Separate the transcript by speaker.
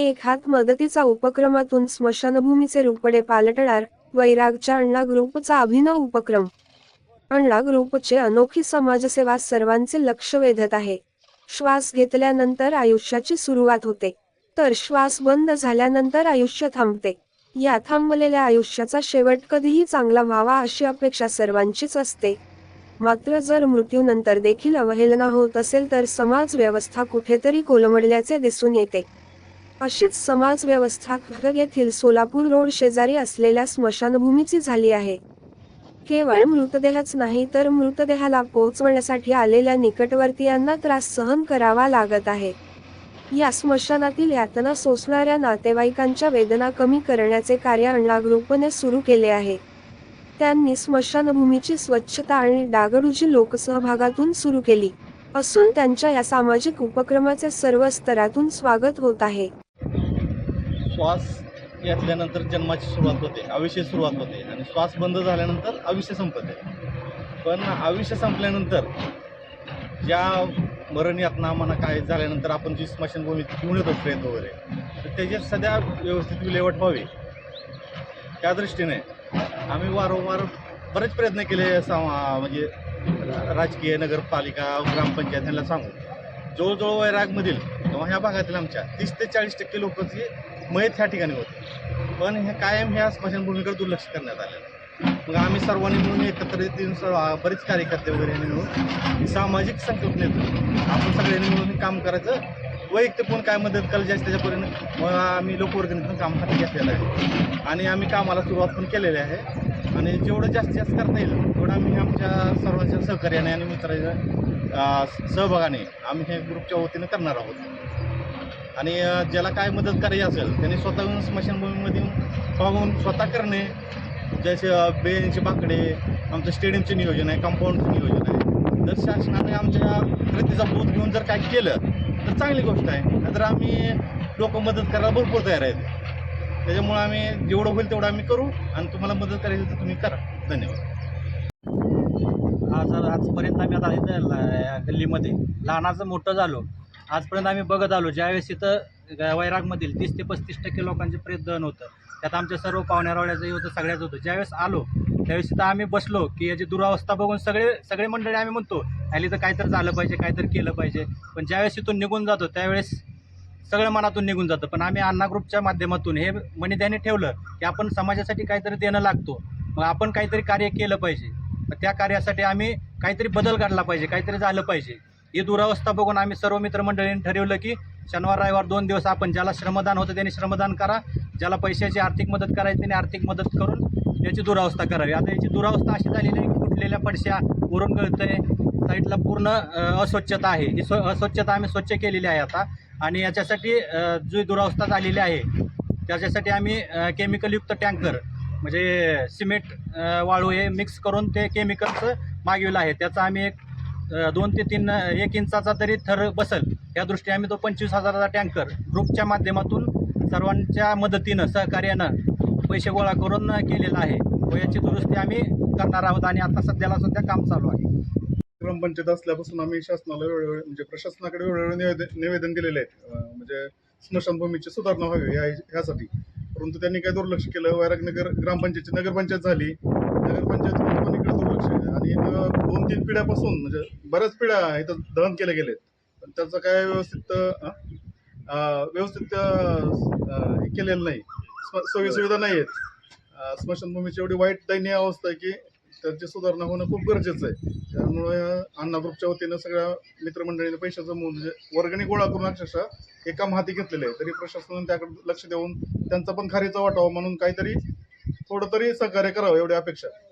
Speaker 1: एक हात मदतीचा उपक्रमातून स्मशानभूमीचे रुपडे पालटणार वैरागच्या अण्णा ग्रुपचा अभिनव उपक्रम. अण्णा ग्रुपचे अनोखी समाजसेवा सर्वांचे लक्ष वेधत आहे. श्वास घेतल्यानंतर आयुष्याची सुरुवात होते. तर श्वास बंद झाल्यानंतर आयुष्य थांबते. या थांबलेल्या आयुष्याचा शेवट कधीही चांगला व्हावा अशी अपेक्षा सर्वांचीच असते. मात्र जर मृत्यूनंतर देखील अवहेलना होत असेल तर समाज व्यवस्था कुठेतरी कोलमडल्याचे दिसून येते. अशीच समाज व्यवस्था येथील सोलापूर रोड शेजारी असलेल्या स्मशानभूमीची झाली आहे. केवळ मृतदेहच नाही तर मृतदेहाला पोहोचवण्यासाठी आलेल्या निकटवर्तीयांना त्रास सहन करावा लागत आहे. या स्मशानातील यातना सोसणाऱ्या नातेवाईकांच्या वेदना कमी करण्याचे कार्य अण्णा ग्रुपने सुरू केले आहे. त्यांनी स्मशानभूमीची स्वच्छता आणि डागडूजी लोकसहभागातून सुरू केली. असून त्यांच्या या सामाजिक उपक्रमाचे सर्व स्तरातून स्वागत होत आहे.
Speaker 2: श्वास घेतल्यानंतर जन्माची सुरुवात होते आयुष्य सुरुवात होते आणि श्वास बंद झाल्यानंतर आयुष्य संपते. पण आयुष्य संपल्यानंतर ज्या मरण यातना म्हणा काय झाल्यानंतर आपण जी स्मशानभूमीत घेऊन येतो प्रेत वगैरे तर त्याची सध्या व्यवस्थित विल्हेवाट व्हावी. त्या दृष्टीने आम्ही वारंवार बरेच प्रयत्न केले सा म्हणजे राजकीय नगरपालिका ग्रामपंचायत यांना सांगू. जवळजवळ वैरागमधील किंवा ह्या भागातील आमच्या तीस ते चाळीस टक्के लोकांची मयत ह्या ठिकाणी होते. पण हे कायम ह्या स्मशानभूमीकडे दुर्लक्ष करण्यात आलेलं मग आम्ही सर्वांनी मिळून एकत्रित येऊन सर्व बरेच कार्यकर्ते वगैरे मिळून सामाजिक संकल्पनेतून आपण सगळ्यांनी मिळून हे काम करायचं. वैयक्तिक कोण काय मदत करायची असते त्याच्यापर्यंत मग आम्ही लोकवर्गणीतून काम हाती घेतलेलं आहे. आणि आम्ही कामाला सुरुवात पण केलेली आहे. आणि जेवढं जास्तीत जास्त करता येईल तेवढं आम्ही आमच्या सर्वांच्या सहकार्याने आणि मित्राच्या सहभागाने आम्ही हे ग्रुपच्या वतीनं करणार आहोत. आणि ज्याला काय मदत करायची असेल त्यांनी स्वतःहून स्मशानभूमीमध्ये येऊन पाहून स्वतः करणे. जसे बेंच बाकडे आमचं स्टेडियमचे नियोजन आहे कंपाऊंडचं नियोजन आहे. जर शासनाने आमच्या कृतीचा बोध घेऊन जर काय केलं तर चांगली गोष्ट आहे. नाहीतर आम्ही लोक मदत करायला भरपूर तयार आहेत. त्याच्यामुळं आम्ही जेवढं होईल तेवढं आम्ही करू आणि तुम्हाला मदत करायची तर तुम्ही करा. धन्यवाद.
Speaker 3: आज आजपर्यंत आम्ही आता इथं ल- गल्लीमध्ये लहानाचं मोठं झालो. आजपर्यंत आम्ही बघत आलो ज्यावेळेस इथं वैरागमधील तीस ते पस्तीस टक्के लोकांचे प्रेत दहन होतं. त्यात आमच्या सर्व पाहुण्यारावळ्याचंही होतं सगळ्याच होतं. ज्यावेळेस आलो त्यावेळेस इथं आम्ही बसलो की याची दुरावस्था बघून सगळे सगळे मंडळी आम्ही म्हणतो हॅली तर काहीतरी झालं पाहिजे काहीतरी केलं पाहिजे. पण ज्यावेळेस इथून निघून जातो त्यावेळेस सगळं मनातून निघून जातं. पण आम्ही अण्णा ग्रुपच्या माध्यमातून हे मनिध्याने ठेवलं की आपण समाजासाठी काहीतरी देणं लागतो. मग आपण काहीतरी कार्य केलं पाहिजे. त्या कार्यासाठी आम्ही काहीतरी बदल घडला पाहिजे काहीतरी झालं पाहिजे. ही दुरावस्था बघून आम्ही सर्व मित्रमंडळींनी ठरवलं की शनिवार रविवार दोन दिवस आपण ज्याला श्रमदान होतं त्याने श्रमदान करा ज्याला पैशाची आर्थिक मदत करायची त्याने आर्थिक मदत करून याची दुरावस्था करावी. आता याची दुरावस्था अशी झालेली आहे की फुटलेल्या पडश्या उरून गळतंय साईडला पूर्ण अस्वच्छता आहे. ही स्व अस्वच्छता आम्ही स्वच्छ केलेली आहे आता. आणि याच्यासाठी जी दुरावस्था झालेली आहे त्याच्यासाठी आम्ही केमिकलयुक्त टँकर म्हणजे सिमेंट वाळू हे मिक्स करून ते केमिकलचं मागविलं आहे. त्याचा आम्ही एक दोन ते तीन एक इंचाचा तरी थर बसल या दृष्टीने आम्ही तो पंचवीस हजाराचा टँकर ग्रुपच्या माध्यमातून सर्वांच्या मदतीनं सहकार्यानं पैसे गोळा करून केलेला आहे. व याची दुरुस्ती आम्ही करणार आहोत आणि आता सध्याला सध्या काम चालू आहे.
Speaker 4: ग्रामपंचायत असल्यापासून आम्ही शासनाला वेळोवेळी म्हणजे प्रशासनाकडे वेळोवेळी निवेदन निवेदन दिलेले आहेत म्हणजे स्मशानभूमीची सुधारणा व्हावी या ह्यासाठी. परंतु त्यांनी काय दुर्लक्ष केलं. वैरागनगर ग्रामपंचायतची नगरपंचायत झाली. नगरपंचायत पण इकडे दुर्लक्ष आहे आणि इथं दोन तीन पिढ्यापासून म्हणजे बऱ्याच पिढ्या इथं दहन केले गेलेत. पण त्याचं काय व्यवस्थित व्यवस्थित हे केलेलं नाही. सोयी सुविधा नाही आहेत स्मशानभूमीची एवढी वाईट दयनीय अवस्था आहे की त्याची सुधारणा होणं खूप गरजेचं आहे. त्यामुळे अण्णा ग्रुपच्या वतीनं सगळ्या मित्रमंडळीने पैसे जमवून म्हणजे वर्गणी गोळा करून अक्षरशः एका हाती घेतलेले आहे. तरी प्रशासनाने त्याकडे लक्ष देऊन त्यांचा पण खारीचा वाटावा म्हणून काहीतरी थोडं तरी सहकार्य करावं एवढी अपेक्षा आहे.